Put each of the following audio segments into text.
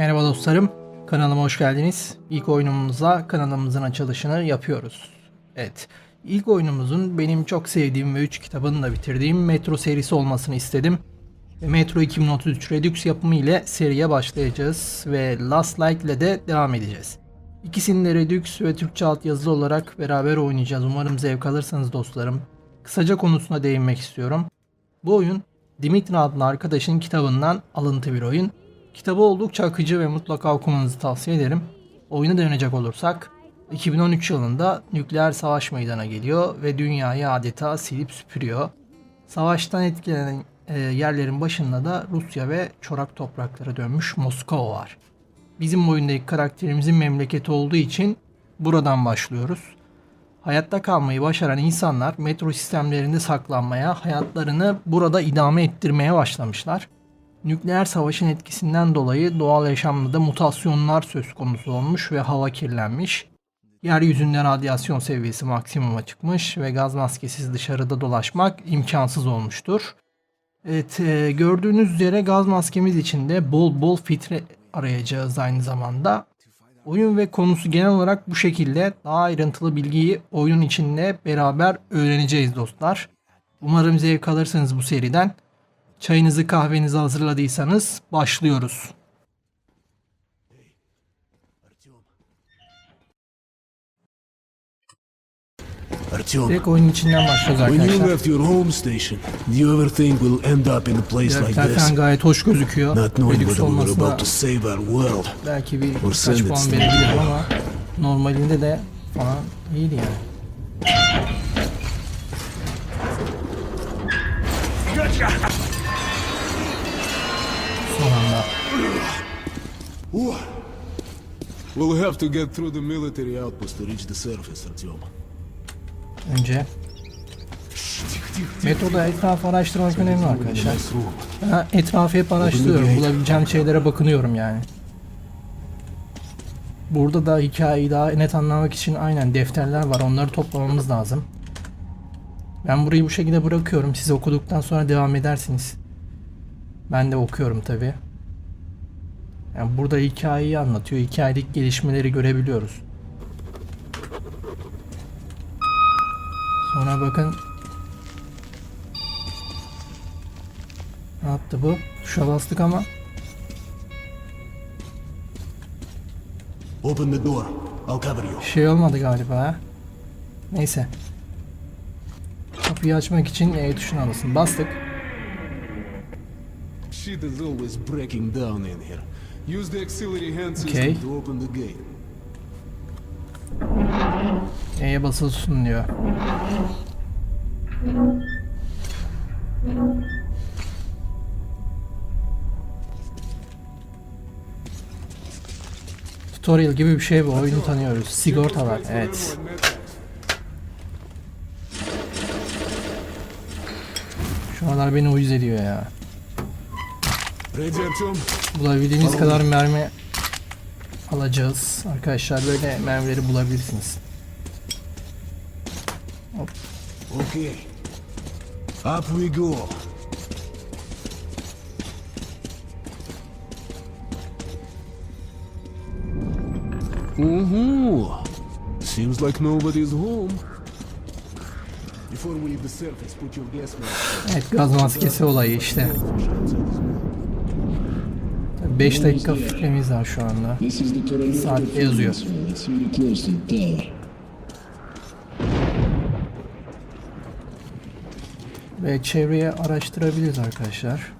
Merhaba dostlarım, kanalıma hoş geldiniz. İlk oyunumuzla kanalımızın açılışını yapıyoruz. Evet, ilk oyunumuzun benim çok sevdiğim ve 3 kitabını da bitirdiğim Metro serisi olmasını istedim. Metro 2033 Redux yapımı ile seriye başlayacağız ve Last Light ile de devam edeceğiz. İkisini de Redux ve Türkçe altyazılı olarak beraber oynayacağız. Umarım zevk alırsanız dostlarım. Kısaca konusuna değinmek istiyorum. Bu oyun Dimitri adlı arkadaşın kitabından alıntı bir oyun. Kitabı oldukça akıcı ve mutlaka okumanızı tavsiye ederim. Oyuna dönecek olursak 2013 yılında nükleer savaş meydana geliyor ve dünyayı adeta silip süpürüyor. Savaştan etkilenen e, yerlerin başında da Rusya ve çorak topraklara dönmüş Moskova var. Bizim oyundaki karakterimizin memleketi olduğu için buradan başlıyoruz. Hayatta kalmayı başaran insanlar metro sistemlerinde saklanmaya, hayatlarını burada idame ettirmeye başlamışlar. Nükleer savaşın etkisinden dolayı doğal yaşamda da mutasyonlar söz konusu olmuş ve hava kirlenmiş. Yeryüzünde radyasyon seviyesi maksimuma çıkmış ve gaz maskesiz dışarıda dolaşmak imkansız olmuştur. Evet, e, gördüğünüz üzere gaz maskemiz içinde bol bol filtre arayacağız aynı zamanda. Oyun ve konusu genel olarak bu şekilde. Daha ayrıntılı bilgiyi oyunun içinde beraber öğreneceğiz dostlar. Umarım zevk alırsınız bu seriden. Çayınızı kahvenizi hazırladıysanız başlıyoruz. Artyom, Direkt oyunun içinden başlıyoruz when you arkadaşlar. left your home station, do you ever think we'll end up in a place like Grafikler this? falan gayet hoş gözüküyor. Not knowing Redux whether we were olması da about to save our world. belki bir Or kaç puan verebilirim ama normalinde de falan iyiydi yani. Son anda. We'll have to get through the military outpost to reach the surface, Artyom. Önce metroda etrafı araştırmak önemli arkadaşlar. Ben etrafı hep araştırıyorum. Bulabileceğim şeylere bakınıyorum yani. Burada da hikayeyi daha net anlamak için aynen defterler var. Onları toplamamız lazım. Ben burayı bu şekilde bırakıyorum. Siz okuduktan sonra devam edersiniz. Ben de okuyorum tabi. Yani burada hikayeyi anlatıyor. Hikayedeki gelişmeleri görebiliyoruz. Sonra bakın Ne yaptı bu? Tuşa bastık ama Open the door. I'll cover you. şey olmadı galiba ha. Neyse. Kapıyı açmak için E tuşuna basın. Bastık. Shit is always breaking down in here. Use the auxiliary hand system Okay. to open the gate. E'ye basılı tutun diyor. Tutorial gibi bir şey bu. Oyunu tanıyoruz. Sigorta var. Evet. Şu aralar beni uyuz ediyor ya. Bulabildiğimiz kadar mermi alacağız. Arkadaşlar böyle mermileri bulabilirsiniz. Okay. Up we go. Mm-hmm. Seems like nobody's home. Before we leave the surface, put your gas mask Evet gaz maskesi olayı işte. 5 dakika fikremiz var şu anda. Saatte yazıyor. Ve çevreye araştırabiliriz arkadaşlar.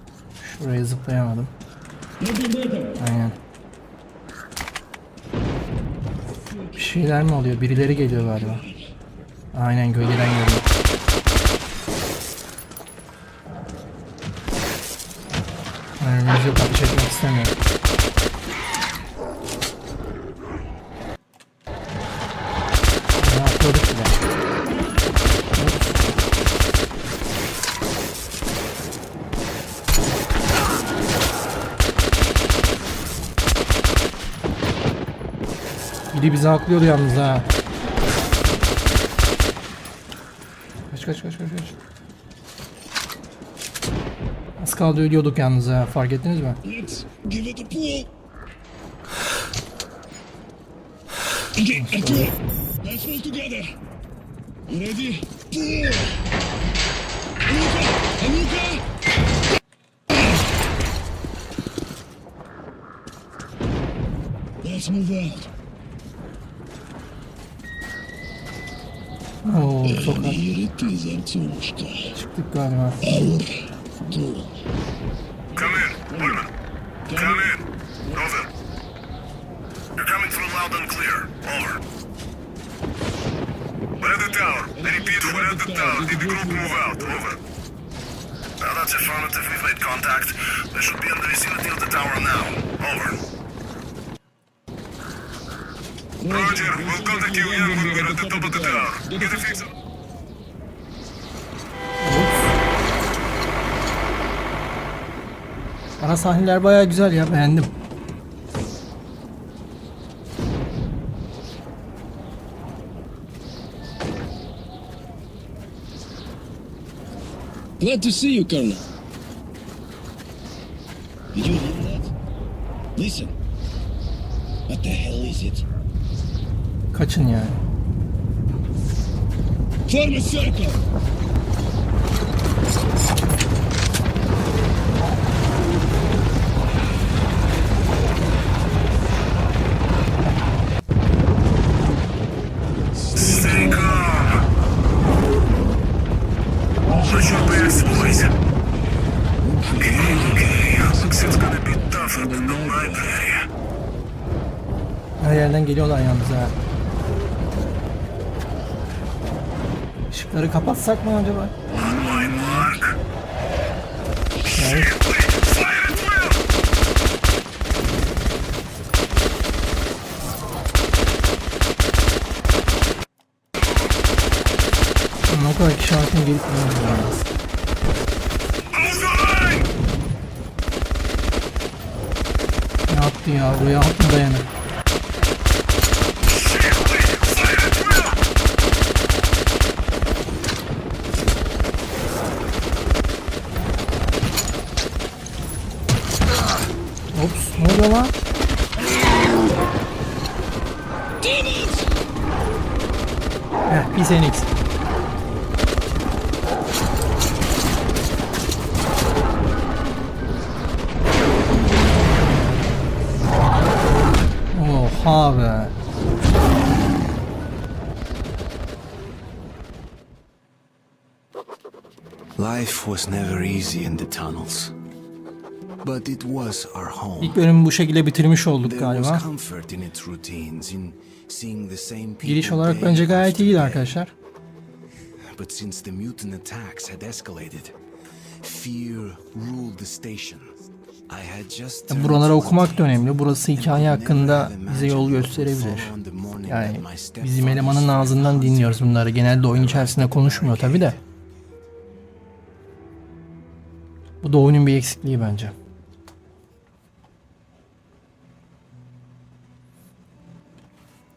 Şuraya zıplayamadım. Aynen. Bir şeyler mi oluyor? Birileri geliyor galiba. Aynen gölgeden geliyor. Mermimiz yok ateş etmek istemiyorum. Ne atladık bile. Biri bizi aklıyordu yalnız ha. Kaç kaç kaç kaç kaç. Az kaldı ölüyorduk yalnız ha. Fark ettiniz mi? Let's give it a pull. Okay, Arturo. Let's move together. Ready? Pull. Anuka! Anuka! Let's move out. Oo, Arturushka. çıktık galiba. Our Come in, Woodman. Come in. Over. You're coming through loud and clear. Over. We're at the tower. I repeat, we're at the tower. Did the group move out? Over. Now that's affirmative. We've made contact. They should be in the vicinity of the tower now. Over. Roger, we'll contact you again when we're at the top of the tower. Get a fix. Ara sahneler baya güzel ya beğendim. Glad to see you, Colonel. Did you hear that? Listen. What the hell is it? Kaçın yani. Form a circle! Yerden geliyorlar yalnız ha. Işıkları kapatsak mı acaba? Will! o kadar kişi hakim gelip line! Ne yaptı ya? Buraya at mı dayanır? Sen. Oha be. Life was never easy in the tunnels. But it was our home. İlk bölümü bu şekilde bitirmiş olduk galiba. Giriş olarak bence gayet iyiydi arkadaşlar. But since the mutant attacks had escalated, fear ruled the station. I had just Ya turned Buraları okumak da 20, önemli. Burası hikaye hakkında bize yol gösterebilir. Yani bizim elemanın ağzından dinliyoruz bunları. Genelde oyun içerisinde konuşmuyor tabi de. Bu da oyunun bir eksikliği bence.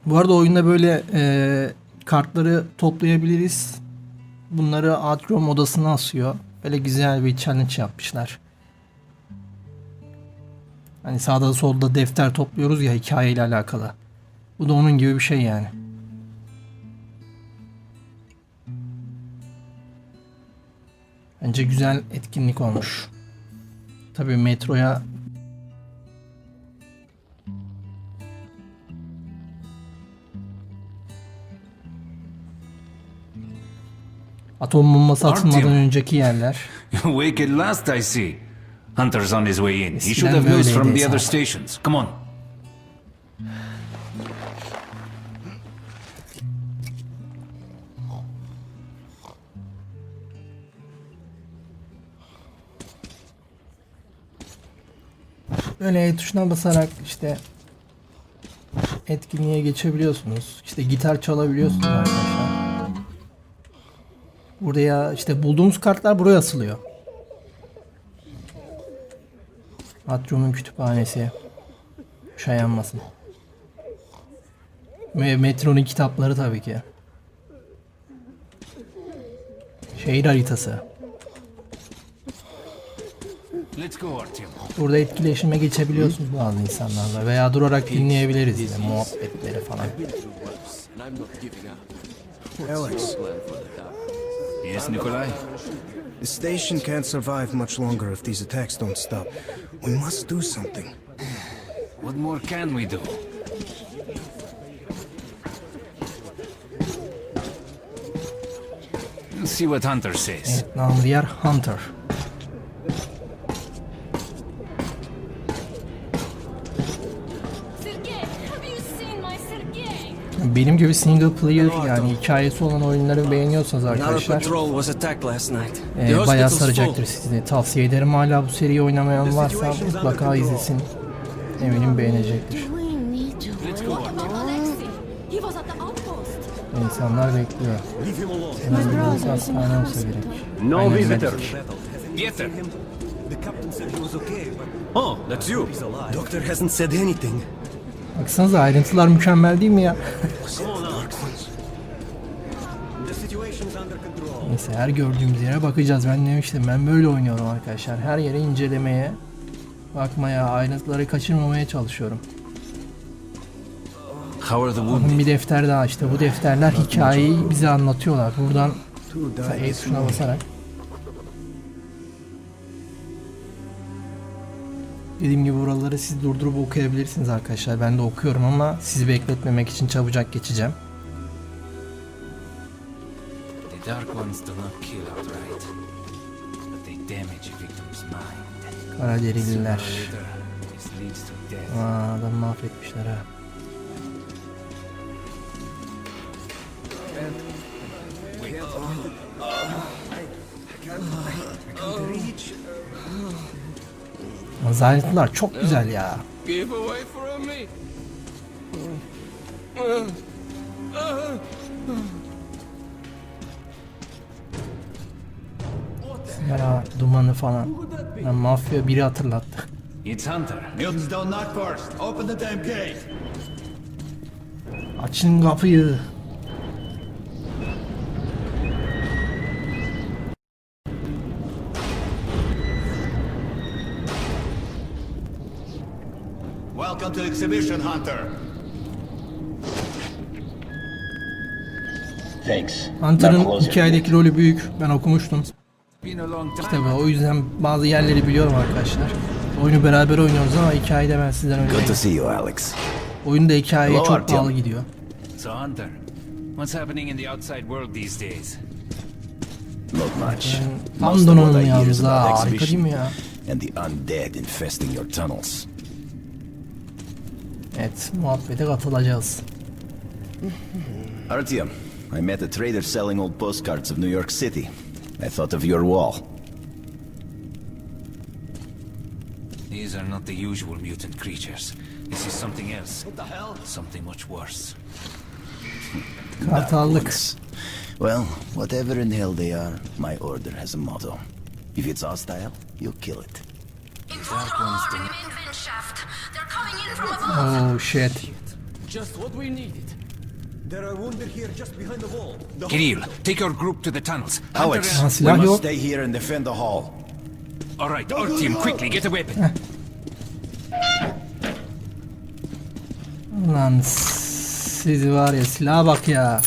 Bu arada oyunda böyle e, kartları toplayabiliriz. Bunları Atrium odasına asıyor. Böyle güzel bir challenge yapmışlar. Hani sağda solda defter topluyoruz ya hikayeyle alakalı. Bu da onun gibi bir şey yani. Bence güzel etkinlik olmuş. Tabii metroya atom bombası atılmadan önceki yerler. Wake at last, I see. Hunter's on his way in. He should have news from the other stations. Come on. Böyle E tuşuna basarak işte etkinliğe geçebiliyorsunuz. İşte gitar çalabiliyorsunuz arkadaşlar. Buraya işte bulduğunuz kartlar buraya asılıyor. Atrium'un kütüphanesi. Şey yanmasın. Ve Metro'nun kitapları tabii ki. Şehir haritası. Let's go, Artyom. Burada etkileşime geçebiliyorsunuz bazı insanlarla veya durarak dinleyebiliriz yine muhabbetleri falan. Alex, Yes, Nikolai? the station can't survive much longer if these attacks don't stop. We must do something. What more can we do? We'll see what Hunter says. Evet, we are Hunter. Benim gibi single player yani hikayesi olan oyunları beğeniyorsanız Another arkadaşlar patrol was attacked last night. e, The bayağı saracaktır sizi. Tavsiye ederim hala bu seriyi oynamayan varsa mutlaka izlesin. Eminim beğenecektir. We need to wait. What about Alexei? He was at the outpost. İnsanlar bekliyor. Hemen bir hastane olsa gerek. No medic. Pieter! The captain said he was okay, but... Oh, that's you. Doctor hasn't said anything. Baksanıza ayrıntılar mükemmel değil mi ya? Neyse her gördüğümüz yere bakacağız. Ben demiştim ben böyle oynuyorum arkadaşlar. Her yere incelemeye, bakmaya, ayrıntıları kaçırmamaya çalışıyorum. Bakın bir defter daha işte. Bu defterler hikayeyi bize anlatıyorlar. Buradan E tuşuna basarak. Dediğim gibi buraları siz durdurup okuyabilirsiniz arkadaşlar. Ben de okuyorum ama sizi bekletmemek için çabucak geçeceğim. The Dark Ones do not kill outright, but they damage a victim's mind. Kara derililer. Aa, adam mahvetmişler ha. Yalnız ayrıntılar çok güzel ya. Give away from me. Sigara dumanı falan. Ya, mafya biri hatırlattı. It's Hunter. Mutants don't knock first. Open the damn gate. Açın kapıyı. Exhibition Hunter. Thanks. Hunter'ın hikayedeki rolü büyük. Ben okumuştum. Tabii o yüzden bazı yerleri biliyorum arkadaşlar. Oyunu beraber oynuyoruz ama hikayede ben sizden önce. see you, Alex. Oyunda hikayeye Hello, çok Artyom. bağlı gidiyor. So Hunter, what's happening in the outside world these days? Not much. Tam donanımlı yalnız ha. Harika değil mi ya? And the undead infesting your tunnels. Evet muhabbete katılacağız. Hmm. Artyom, I met a trader selling old postcards of New York City. I thought of your wall. These are not the usual mutant creatures. This is something else. What the hell? Something much worse. Kartallık. Well, whatever in hell they are, my order has a motto. If it's hostile, you kill it. Oh shit. Just what we needed. There are wounded here just behind the wall. The Kirill, take your group to the tunnels. Hunter Alex, Ha, ah, we must yok. stay here and defend the hall. All right, Artyom, quickly, get a weapon. Ah. Lan siz var ya silaha bak ya.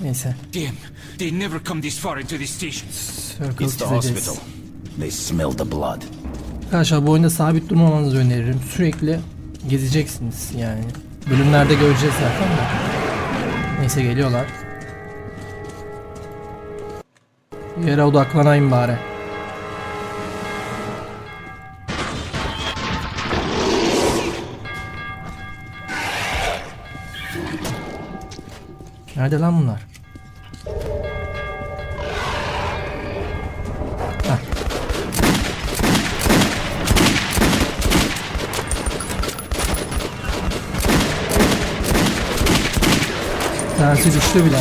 Neyse. Damn, they never come this far into this station. Circle It's the çizeceğiz. hospital. They smell the blood. Arkadaşlar bu oyunda sabit durmamanızı öneririm. Sürekli gezeceksiniz yani. Bölümlerde göreceğiz zaten de. Neyse geliyorlar. Yere odaklanayım bari. Nerede lan bunlar? Tersi düştü bile.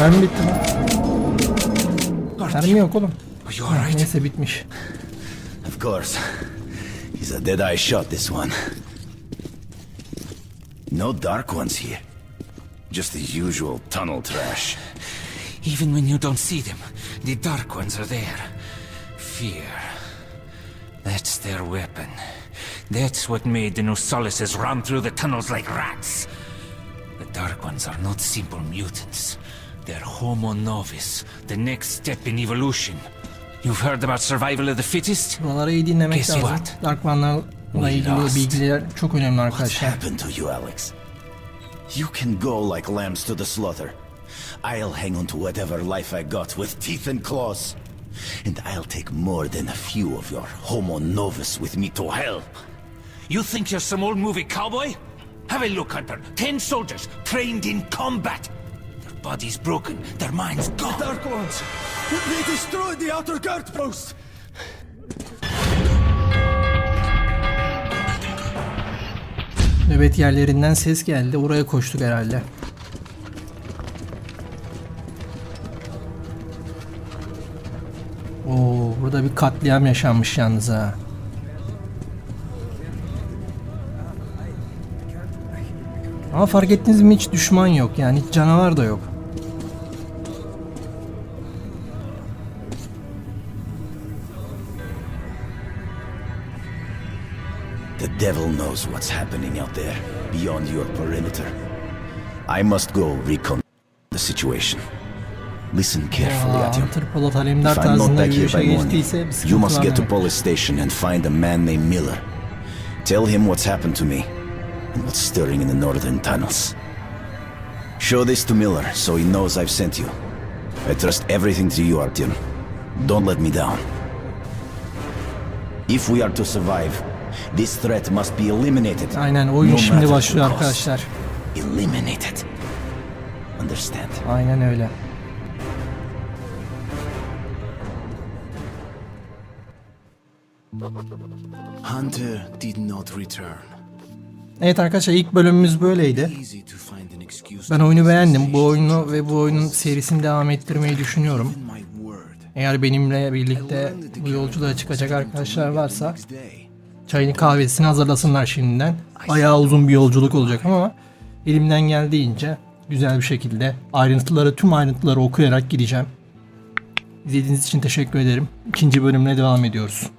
Ben bittim. Mermi yok oğlum. Are you Ha, alright? neyse bitmiş. Of course. He's a dead-eye shot, this one. No dark ones here. Just the usual tunnel trash. Even when you don't see them, the Dark Ones are there. Fear. That's their weapon. That's what made the Nosalises run through the tunnels like rats. The Dark Ones are not simple mutants. They're Homo Novus, the next step in evolution. You've heard about survival of the fittest? Buraları iyi dinlemek Guess lazım. what? Dark One'larla We ilgili lost. bilgiler çok önemli What's arkadaşlar. happened to you, Alex? You can go like lambs to the slaughter. I'll hang on to whatever life I got with teeth and claws. And I'll take more than a few of your homo novus with me to hell. You think you're some old movie cowboy? Have a look, Hunter. Ten soldiers trained in combat. Their bodies broken, their minds gone. The Dark Ones! They destroyed the outer guard post! Nöbet yerlerinden ses geldi. Oraya koştuk herhalde. Oo, burada bir katliam yaşanmış yalnız ha. Ama fark ettiniz mi hiç düşman yok yani hiç canavar da yok. Devil knows what's happening out there, beyond your perimeter. I must go recon the situation. Listen carefully Aa, at him. Hunter If I'm not tarzında back here by morning, geçtiyse bir you sıkıntı must var get to demek. police station and find a man named Miller. Tell him what's happened to me and what's stirring in the northern tunnels. Show this to Miller so he knows I've sent you. I trust everything to you, Artyom. Don't let me down. If we are to survive, this threat must be eliminated. Aynen oyun no şimdi başlıyor arkadaşlar. Eliminated. Understand? Aynen öyle. Hunter did not return. Evet arkadaşlar ilk bölümümüz böyleydi. Ben oyunu beğendim. Bu oyunu ve bu oyunun serisini devam ettirmeyi düşünüyorum. Eğer benimle birlikte bu yolculuğa çıkacak arkadaşlar varsa. Çayını kahvesini hazırlasınlar şimdiden. Bayağı uzun bir yolculuk olacak ama elimden geldiğince güzel bir şekilde ayrıntıları tüm ayrıntıları okuyarak gideceğim. İzlediğiniz için teşekkür ederim. İkinci bölümle devam ediyoruz.